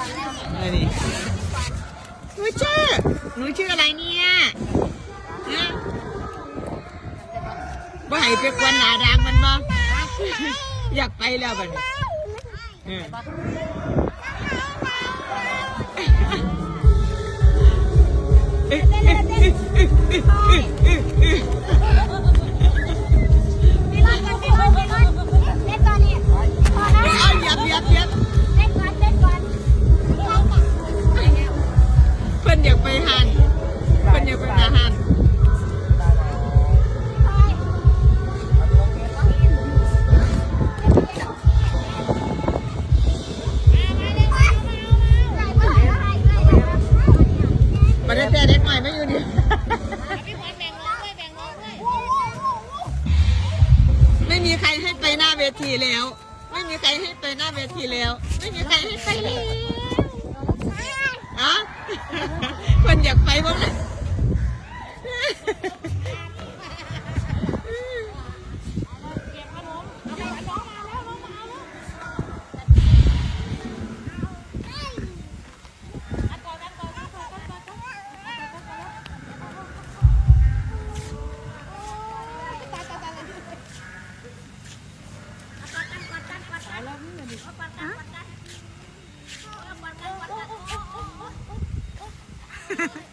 อะไรนี่หนูชื่อหนูชื่ออะไรเนี่ยฮะว่าให้ไปควันหนาดางมันบ่อยากไปแล้วบัดนเอ๊ะเอ๊ะเอ๊ะเอ๊ะเอ๊ะ นี่ไม่มีใครให้ไปหน้าเวทีแล้ว ไม่มีใครให้ไปหน้าเวทีแล้ว ไม่มีใครให้ไปแล้วอะคนอยากไปบ้างเลย Ha ha ha.